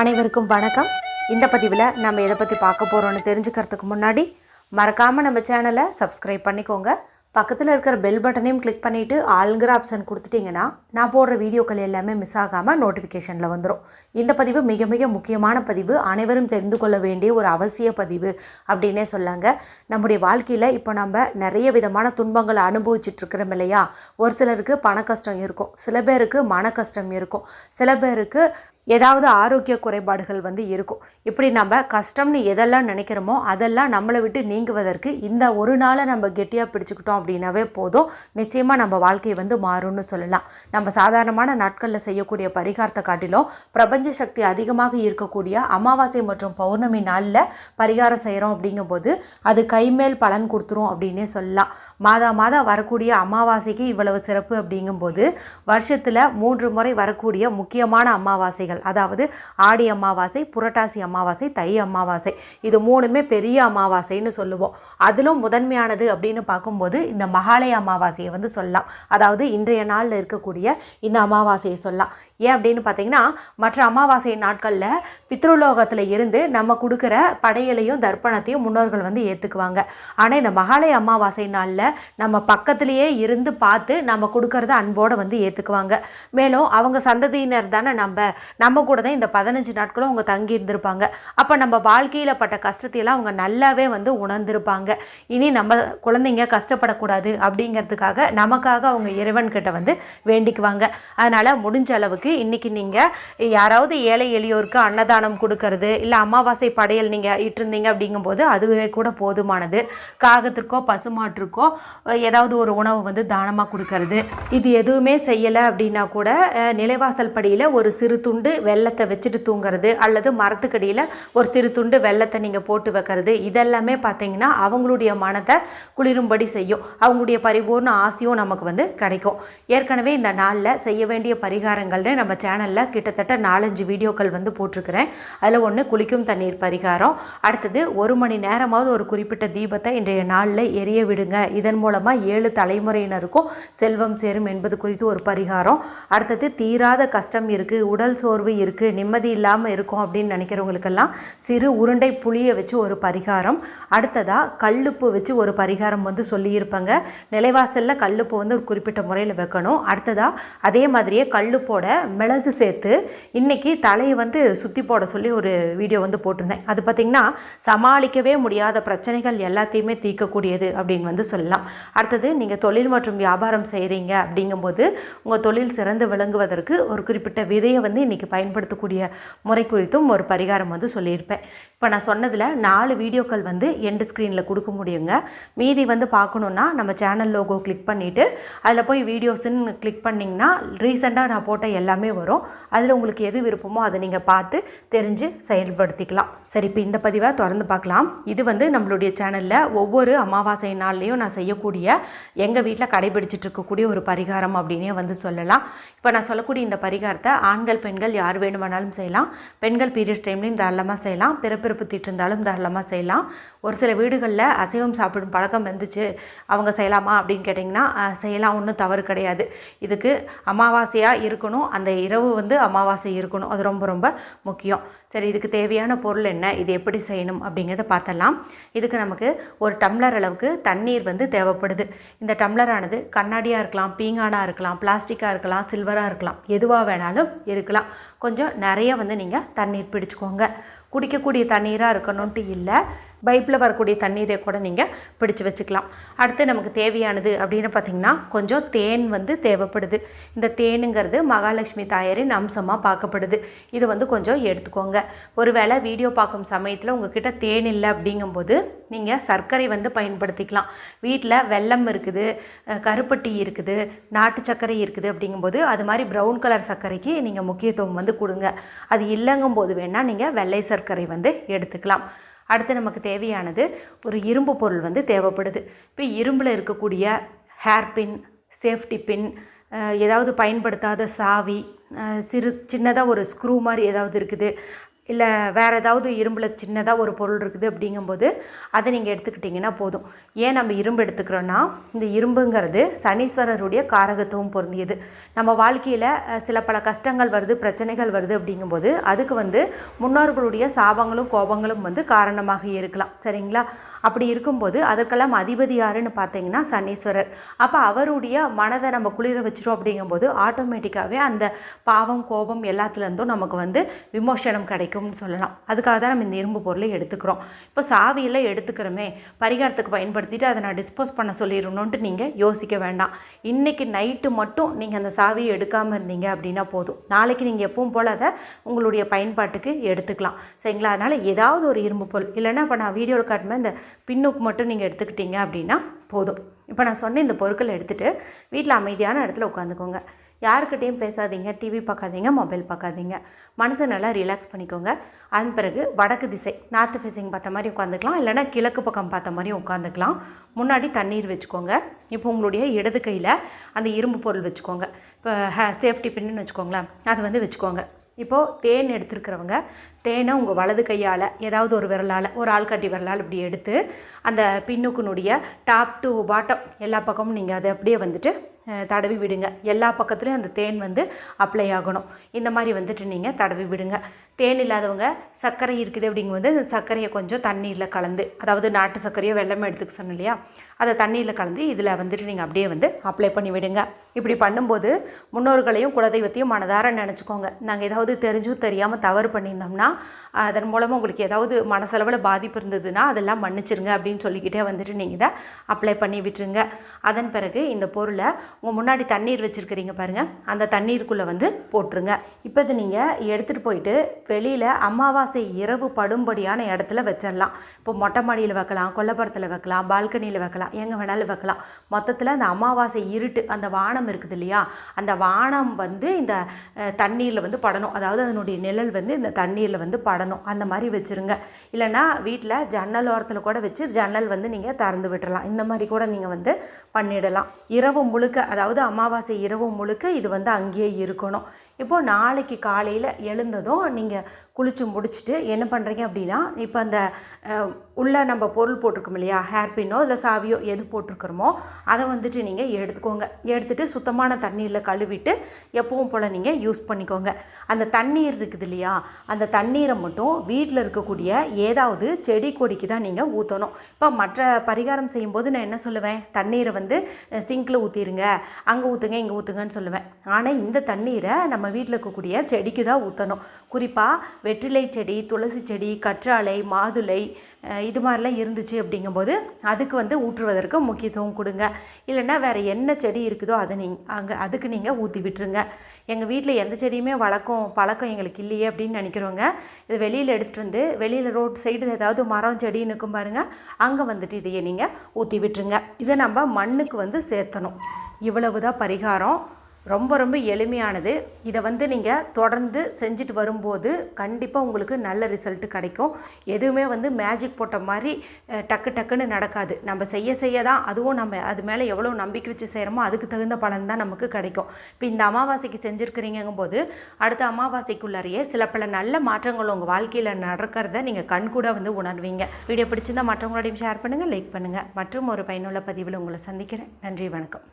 அனைவருக்கும் வணக்கம். இந்த பதிவில் நம்ம எதை பற்றி பார்க்க போகிறோம்னு தெரிஞ்சுக்கிறதுக்கு முன்னாடி மறக்காமல் நம்ம சேனலை சப்ஸ்கிரைப் பண்ணிக்கோங்க. பக்கத்தில் இருக்கிற பெல் பட்டனையும் கிளிக் பண்ணிவிட்டு ஆளுங்கிற ஆப்ஷன் கொடுத்துட்டிங்கன்னா நான் போடுற வீடியோக்கள் எல்லாமே மிஸ் ஆகாமல் நோட்டிஃபிகேஷனில் வந்துடும் இந்த பதிவு மிக மிக முக்கியமான பதிவு. அனைவரும் தெரிந்து கொள்ள வேண்டிய ஒரு அவசிய பதிவு அப்படின்னே சொல்லாங்க. நம்முடைய வாழ்க்கையில் இப்போ நம்ம நிறைய விதமான துன்பங்களை அனுபவிச்சுட்டு இருக்கிறோம் இல்லையா? ஒரு சிலருக்கு பண கஷ்டம் இருக்கும். சில பேருக்கு மன கஷ்டம் இருக்கும். சில பேருக்கு ஏதாவது ஆரோக்கிய குறைபாடுகள் வந்து இருக்கும். இப்படி நம்ம கஷ்டம்னு எதெல்லாம் நினைக்கிறோமோ அதெல்லாம் நம்மளை விட்டு நீங்குவதற்கு இந்த ஒரு நாளை நம்ம கெட்டியாக பிடிச்சிக்கிட்டோம் அப்படின்னாவே போதும். நிச்சயமாக நம்ம வாழ்க்கை வந்து மாறும்னு சொல்லலாம். நம்ம சாதாரணமான நாட்களில் செய்யக்கூடிய பரிகாரத்தை காட்டிலும் பிரபஞ்ச சக்தி அதிகமாக இருக்கக்கூடிய அமாவாசை மற்றும் பௌர்ணமி நாளில் பரிகாரம் செய்கிறோம் அப்படிங்கும்போது அது கைமேல் பலன் கொடுத்துரும் அப்படின்னே சொல்லலாம். மாதா மாதம் வரக்கூடிய அமாவாசைக்கு இவ்வளவு சிறப்பு அப்படிங்கும்போது வருஷத்தில் மூன்று முறை வரக்கூடிய முக்கியமான அமாவாசைகள் அதாவது ஆடி அமாவாசை புரட்டாசி அமாவாசை தை அமாவாசை இது மூணுமே பெரிய அமாவாசைன்னு சொல்லுவோம். அதிலும் முதன்மையானது அப்படின்னு பார்க்கும்போது இந்த மகாலய அமாவாசையை வந்து சொல்லலாம். அதாவது இன்றைய நாளில் இருக்கக்கூடிய இந்த அமாவாசையை சொல்லலாம். ஏன் அப்படின்னு பார்த்தீங்கன்னா மற்ற அமாவாசை நாட்களில் பித்ருலோகத்தில் இருந்து நம்ம கொடுக்குற படையலையும் தர்ப்பணத்தையும் முன்னோர்கள் வந்து ஏற்றுக்குவாங்க ஆனால் இந்த மகாலய அமாவாசை நாளில் நம்ம பக்கத்திலேயே இருந்து பார்த்து நம்ம கொடுக்கறத அன்போடு வந்து ஏற்றுக்குவாங்க மேலும் அவங்க சந்ததியினர் தானே நம்ம நம்ம கூட தான் இந்த பதினஞ்சு நாட்களும் அவங்க தங்கி இருந்திருப்பாங்க. அப்போ நம்ம வாழ்க்கையில் பட்ட கஷ்டத்தையெல்லாம் அவங்க நல்லாவே வந்து உணர்ந்திருப்பாங்க. இனி நம்ம குழந்தைங்க கஷ்டப்படக்கூடாது அப்படிங்கிறதுக்காக நமக்காக அவங்க இறைவன்கிட்ட வந்து வேண்டிக்குவாங்க. அதனால் முடிஞ்ச அளவுக்கு இன்றைக்கி நீங்கள் யாராவது ஏழை எளியோருக்கு அன்னதானம் கொடுக்கறது இல்லை அமாவாசை படையல் நீங்கள் இட்டிருந்தீங்க அப்படிங்கும்போது அதுவே கூட போதுமானது. காகத்திற்கோ பசுமாட்டிற்கோ ஏதாவது ஒரு உணவு வந்து தானமாக கொடுக்கறது. இது எதுவுமே செய்யலை அப்படின்னா கூட நிலைவாசல் படியில் ஒரு சிறு துண்டு வெள்ளத்தை வச்சுட்டு தூங்குறது அல்லது மரத்துக்கடியில் ஒரு சிறு துண்டு வெள்ளத்தை நீங்கள் போட்டு வைக்கிறது இதெல்லாமே பார்த்தீங்கன்னா அவங்களுடைய மனத்தை குளிரும்படி செய்யும். அவங்களுடைய பரிபூர்ண ஆசையும் நமக்கு வந்து கிடைக்கும். ஏற்கனவே இந்த நாளில் செய்ய வேண்டிய பரிகாரங்கள்னு நம்ம சேனலில் கிட்டத்தட்ட நாலஞ்சு வீடியோக்கள் வந்து போட்டிருக்கிறேன். அதில் ஒன்று குளிக்கும் தண்ணீர் பரிகாரம். அடுத்தது ஒரு மணி நேரமாவது ஒரு குறிப்பிட்ட தீபத்தை இன்றைய நாளில் எரிய விடுங்க. இதன் மூலமாக ஏழு தலைமுறையினருக்கும் செல்வம் சேரும் என்பது குறித்து ஒரு பரிகாரம். அடுத்தது தீராத கஷ்டம் இருக்குது உடல் சோர்வு இருக்குது நிம்மதி இல்லாமல் இருக்கும் அப்படின்னு நினைக்கிறவங்களுக்கெல்லாம் சிறு உருண்டை புளியை வச்சு ஒரு பரிகாரம். அடுத்ததாக கல்லுப்பு வச்சு ஒரு பரிகாரம் வந்து சொல்லியிருப்பாங்க. நிலைவாசலில் கல்லுப்பு வந்து ஒரு குறிப்பிட்ட முறையில் வைக்கணும். அடுத்ததாக அதே மாதிரியே கல்லுப்போட மிளகு சேர்த்து இன்னைக்கு தலையை வந்து சுற்றி போட சொல்லி ஒரு வீடியோ வந்து போட்டிருந்தேன். அது பார்த்திங்கன்னா சமாளிக்கவே முடியாத பிரச்சனைகள் எல்லாத்தையுமே தீர்க்கக்கூடியது அப்படின்னு வந்து சொல்லலாம். அடுத்தது நீங்கள் தொழில் மற்றும் வியாபாரம் செய்கிறீங்க அப்படிங்கும்போது உங்கள் தொழில் சிறந்து விளங்குவதற்கு ஒரு குறிப்பிட்ட விதையை வந்து இன்றைக்கி பயன்படுத்தக்கூடிய முறை குறித்தும் ஒரு பரிகாரம் வந்து சொல்லியிருப்பேன். இப்போ நான் சொன்னதில் நாலு வீடியோக்கள் வந்து எண்டு ஸ்க்ரீனில் கொடுக்க முடியுங்க. மீதி வந்து பார்க்கணுன்னா நம்ம சேனல் லோகோ கிளிக் பண்ணிவிட்டு அதில் போய் வீடியோஸ்ன்னு கிளிக் பண்ணிங்கன்னா ரீசெண்டாக நான் போட்ட எல்லாமே வரும். அதில் உங்களுக்கு எது விருப்பமோ அதை நீங்கள் பார்த்து தெரிஞ்சு செயல்படுத்திக்கலாம். சரி இப்போ இந்த பதிவை தொடர்ந்து பார்க்கலாம். இது வந்து நம்மளுடைய சேனலில் ஒவ்வொரு அமாவாசை நாள்லேயும் நான் செய்யக்கூடிய எங்கள் வீட்டில் கடைபிடிச்சிட்டு இருக்கக்கூடிய ஒரு பரிகாரம் அப்படின்னே வந்து சொல்லலாம். இப்போ நான் சொல்லக்கூடிய இந்த பரிகாரத்தை ஆண்கள் பெண்கள் யார் வேணுமானாலும் செய்யலாம். பெண்கள் பீரியட்ஸ் டைம்லையும் தாராளமாக செய்யலாம். பிறப்பிறப்பு தீட்டு இருந்தாலும் தாராளமாக செய்யலாம். ஒரு சில வீடுகளில் அசைவம் சாப்பிடும் பழக்கம் இருந்துச்சு அவங்க செய்யலாமா அப்படின்னு கேட்டிங்கன்னா செய்யலாம். ஒன்றும் தவறு கிடையாது. இதுக்கு அமாவாசையாக இருக்கணும். அந்த இரவு வந்து அமாவாசை இருக்கணும். அது ரொம்ப ரொம்ப முக்கியம். சரி இதுக்கு தேவையான பொருள் என்ன? இது எப்படி செய்யணும் அப்படிங்கிறத பார்த்தலாம் இதுக்கு நமக்கு ஒரு டம்ளர் அளவுக்கு தண்ணீர் வந்து தேவைப்படுது. இந்த டம்ளரானது கண்ணாடியாக இருக்கலாம் பீங்கானாக இருக்கலாம் பிளாஸ்டிக்காக இருக்கலாம் சில்வராக இருக்கலாம். எதுவாக வேணாலும் இருக்கலாம். கொஞ்சம் நிறைய வந்து நீங்கள் தண்ணீர் பிடிச்சுக்கோங்க. குடிக்கக்கூடிய தண்ணீராக இருக்கணும்ன்ட்டு இல்லை. பைப்பில் வரக்கூடிய தண்ணீரை கூட நீங்கள் பிடிச்சி வச்சுக்கலாம். அடுத்து நமக்கு தேவையானது அப்படின்னு பார்த்திங்கன்னா கொஞ்சம் தேன் வந்து தேவைப்படுது. இந்த தேனுங்கிறது மகாலட்சுமி தாயாரின் அம்சமாக பார்க்கப்படுது. இது வந்து கொஞ்சம் எடுத்துக்கோங்க. ஒருவேளை வீடியோ பார்க்கும் சமயத்தில் உங்ககிட்ட தேன் இல்லை அப்படிங்கும்போது நீங்கள் சர்க்கரை வந்து பயன்படுத்திக்கலாம். வீட்டில் வெல்லம் இருக்குது கருப்பட்டி இருக்குது நாட்டு சர்க்கரை இருக்குது அப்படிங்கும்போது அது மாதிரி ப்ரௌன் கலர் சர்க்கரைக்கு நீங்கள் முக்கியத்துவம் வந்து கொடுங்க. அது இல்லைங்கும்போது வேணால் நீங்கள் வெள்ளை சர்க்கரை வந்து எடுத்துக்கலாம். அடுத்து நமக்கு தேவையானது ஒரு இரும்பு பொருள் வந்து தேவைப்படுது. இப்போ இரும்பில் இருக்கக்கூடிய ஹேர் பின் சேஃப்டி பின் ஏதாவது பயன்படுத்தாத சாவி சிறு சின்னதாக ஒரு ஸ்க்ரூ மாதிரி ஏதாவது இருக்குது. இல்லை வேறு ஏதாவது இரும்பில் சின்னதாக ஒரு பொருள் இருக்குது அப்படிங்கும்போது அதை நீங்கள் எடுத்துக்கிட்டிங்கன்னா போதும். ஏன் நம்ம இரும்பு எடுத்துக்கிறோன்னா இந்த இரும்புங்கிறது சனீஸ்வரருடைய காரகத்துவம் பொருந்தியது. நம்ம வாழ்க்கையில் சில பல கஷ்டங்கள் வருது பிரச்சனைகள் வருது அப்படிங்கும்போது அதுக்கு வந்து முன்னோர்களுடைய சாபங்களும் கோபங்களும் வந்து காரணமாக இருக்கலாம். சரிங்களா? அப்படி இருக்கும்போது அதற்கெல்லாம் அதிபதி யாருன்னு பார்த்தீங்கன்னா சனீஸ்வரர். அப்போ அவருடைய மனதை நம்ம குளிர வச்சிரும் அப்படிங்கும்போது ஆட்டோமேட்டிக்காகவே அந்த பாவம் கோபம் எல்லாத்துலேருந்தும் நமக்கு வந்து விமோசனம் கிடைக்கும்னு சொல்லலாம். அதுக்காக தான் நம்ம இந்த இரும்பு பொருளை எடுத்துக்கிறோம். இப்போ சாவியெல்லாம் எடுத்துக்கிறோமே பரிகாரத்துக்கு பயன்படுத்திட்டு அதை நான் டிஸ்போஸ் பண்ண சொல்லிடணுன்ட்டு நீங்கள் யோசிக்க வேண்டாம். இன்றைக்கி நைட்டு மட்டும் நீங்கள் அந்த சாவியை எடுக்காமல் இருந்தீங்க அப்படின்னா போதும். நாளைக்கு நீங்கள் எப்பவும் போல் அதை உங்களுடைய பயன்பாட்டுக்கு எடுத்துக்கலாம். சரிங்களா? அதனால் ஏதாவது ஒரு இரும்பு பொருள் இல்லைன்னா இப்போ நான் வீடியோவில் காட்டுமே இந்த பின்னுக்கு மட்டும் நீங்கள் எடுத்துக்கிட்டீங்க அப்படின்னா போதும். இப்போ நான் சொன்ன இந்த பொருட்களை எடுத்துகிட்டு வீட்டில் அமைதியான இடத்துல உட்காந்துக்கோங்க. யாருக்கிட்டேயும் பேசாதீங்க டிவி பார்க்காதீங்க மொபைல் பார்க்காதீங்க. மனசை நல்லா ரிலாக்ஸ் பண்ணிக்கோங்க. அதன் பிறகு வடக்கு திசை நார்த்து ஃபேஸிங் பார்த்த மாதிரி உட்காந்துக்கலாம் இல்லைன்னா கிழக்கு பக்கம் பார்த்த மாதிரி உட்காந்துக்கலாம் முன்னாடி தண்ணீர் வச்சுக்கோங்க. இப்போ உங்களுடைய இடது கையில் அந்த இரும்பு பொருள் வச்சுக்கோங்க. இப்போ சேஃப்டி பின்னு வச்சுக்கோங்களேன். அது வந்து வச்சுக்கோங்க. இப்போது தேன் எடுத்துருக்கிறவங்க தேனை உங்கள் வலது கையால் ஏதாவது ஒரு விரலால் ஒரு ஆள்காட்டி விரலால் இப்படி எடுத்து அந்த பின்னுக்குனுடைய டாப் டு பாட்டம் எல்லா பக்கமும் நீங்கள் அதை அப்படியே வந்துட்டு தடவி விடுங்க. எல்லா பக்கத்துலேயும் அந்த தேன் வந்து அப்ளை ஆகணும். இந்த மாதிரி வந்துட்டு நீங்கள் தடவி விடுங்க. தேன் இல்லாதவங்க சர்க்கரை இருக்குது அப்படிங்கும்போது அந்த சர்க்கரையை கொஞ்சம் தண்ணீரில் கலந்து அதாவது நாட்டு சர்க்கரையோ வெள்ளமோ எடுத்துக்க சொன்னோம் இல்லையா? அதை தண்ணீரில் கலந்து இதில் வந்துட்டு நீங்கள் அப்படியே வந்து அப்ளை பண்ணி விடுங்க. இப்படி பண்ணும்போது முன்னோர்களையும் குலதெய்வத்தையும் மனதார நினச்சிக்கோங்க. நாங்கள் ஏதாவது தெரிஞ்சும் தெரியாமல் தவறு பண்ணியிருந்தோம்னா அதன் மூலமாக உங்களுக்கு ஏதாவது மனசளவில் பாதிப்பு இருந்ததுன்னா அதெல்லாம் மன்னிச்சிருங்க அப்படின்னு சொல்லிக்கிட்டே வந்துட்டு நீங்கள் இதை அப்ளை பண்ணி விட்டுருங்க. அதன் பிறகு இந்த பொருளை உங்கள் முன்னாடி தண்ணீர் வச்சுருக்கிறீங்க பாருங்கள் அந்த தண்ணீருக்குள்ளே வந்து போட்டுருங்க. இப்போ இது நீங்கள் எடுத்துகிட்டு போயிட்டு வெளியில் அமாவாசை இரவு படும்படியான இடத்துல வச்சிடலாம் இப்போ மொட்டை மாடியில் வைக்கலாம் கொல்லப்புறத்தில் வைக்கலாம் பால்கனியில் வைக்கலாம் எங்கே வேணாலும் வைக்கலாம். மொத்தத்தில் அந்த அமாவாசை இருட்டு அந்த வானம் இருக்குது இல்லையா அந்த வானம் வந்து இந்த தண்ணீரில் வந்து படணும். அதாவது அதனுடைய நிழல் வந்து இந்த தண்ணீரில் வந்து வந்து படணும். அந்த மாதிரி வச்சுருங்க. இல்லைன்னா வீட்டில் ஜன்னல் ஓரத்தில் கூட வச்சு ஜன்னல் வந்து நீங்கள் திறந்து விட்டுறலாம். இந்த மாதிரி கூட நீங்கள் வந்து பண்ணிடலாம். இரவு முழுக்க அதாவது அமாவாசை இரவு முழுக்க இது வந்து அங்கேயே இருக்கணும். இப்போது நாளைக்கு காலையில் எழுந்ததும் நீங்கள் குளித்து முடிச்சுட்டு என்ன பண்ணுறீங்க அப்படின்னா இப்போ அந்த உள்ளே நம்ம பொருள் போட்டிருக்கோம் இல்லையா? ஹேர்பின்னோ இல்லை சாவியோ எது போட்டிருக்கிறோமோ அதை வந்துட்டு நீங்கள் எடுத்துக்கோங்க. எடுத்துகிட்டு சுத்தமான தண்ணீரில் கழுவிட்டு எப்பவும் போல் நீங்கள் யூஸ் பண்ணிக்கோங்க. அந்த தண்ணீர் இருக்குது இல்லையா? அந்த தண்ணீரை மட்டும் வீட்டில் இருக்கக்கூடிய ஏதாவது செடி கொடிக்கு தான் நீங்கள் ஊற்றணும் இப்போ மற்ற பரிகாரம் செய்யும்போது நான் என்ன சொல்லுவேன்? தண்ணீரை வந்து சிங்கில் ஊற்றிடுங்க அங்கே ஊற்றுங்க இங்கே ஊற்றுங்கன்னு சொல்லுவேன். ஆனால் இந்த தண்ணீரை நம்ம வீட்டில் இருக்கக்கூடிய செடிக்கு தான் ஊற்றணும் குறிப்பாக வெற்றிலை செடி துளசி செடி கற்றாழை மாதுளை இது மாதிரிலாம் இருந்துச்சு அப்படிங்கும்போது அதுக்கு வந்து ஊற்றுவதற்கு முக்கியத்துவம் கொடுங்க. இல்லைன்னா வேறு என்ன செடி இருக்குதோ அதை நீ அங்கே அதுக்கு நீங்கள் ஊற்றி விட்டுருங்க. எங்கள் வீட்டில் எந்த செடியுமே வளர்க்கும் பழக்கம் எங்களுக்கு இல்லையே அப்படின்னு நினைக்கிறவங்க இது வெளியில் எடுத்துகிட்டு வந்து வெளியில் ரோட் சைடில் ஏதாவது மரம் செடி நிற்கும் பாருங்கள் அங்கே வந்துட்டு இதையே நீங்கள் ஊற்றி விட்டுருங்க. இதை நம்ம மண்ணுக்கு வந்து சேர்த்தணும். இவ்வளவு தான் பரிகாரம். ரொம்ப ரொம்ப எளிமையானது. இதை வந்து நீங்கள் தொடர்ந்து செஞ்சுட்டு வரும்போது கண்டிப்பாக உங்களுக்கு நல்ல ரிசல்ட்டு கிடைக்கும். எதுவுமே வந்து மேஜிக் போட்ட மாதிரி டக்கு டக்குன்னு நடக்காது. நம்ம செய்ய செய்ய தான் அதுவும் நம்ம அது மேலே எவ்வளோ நம்பிக்கை வச்சு செய்கிறோமோ அதுக்கு தகுந்த பலன் தான் நமக்கு கிடைக்கும். இப்போ இந்த அமாவாசைக்கு செஞ்சுருக்கிறீங்கும் போது அடுத்த அமாவாசைக்குள்ளாரையே சில பல நல்ல மாற்றங்கள் உங்கள் வாழ்க்கையில் நடக்கிறத நீங்கள் கண்கூட வந்து உணர்வீங்க. வீடியோ பிடிச்சிருந்தா மற்றவங்களோடையும் ஷேர் பண்ணுங்கள் லைக் பண்ணுங்கள் மற்றும் ஒரு பயனுள்ள பதிவில் உங்களை சந்திக்கிறேன். நன்றி வணக்கம்.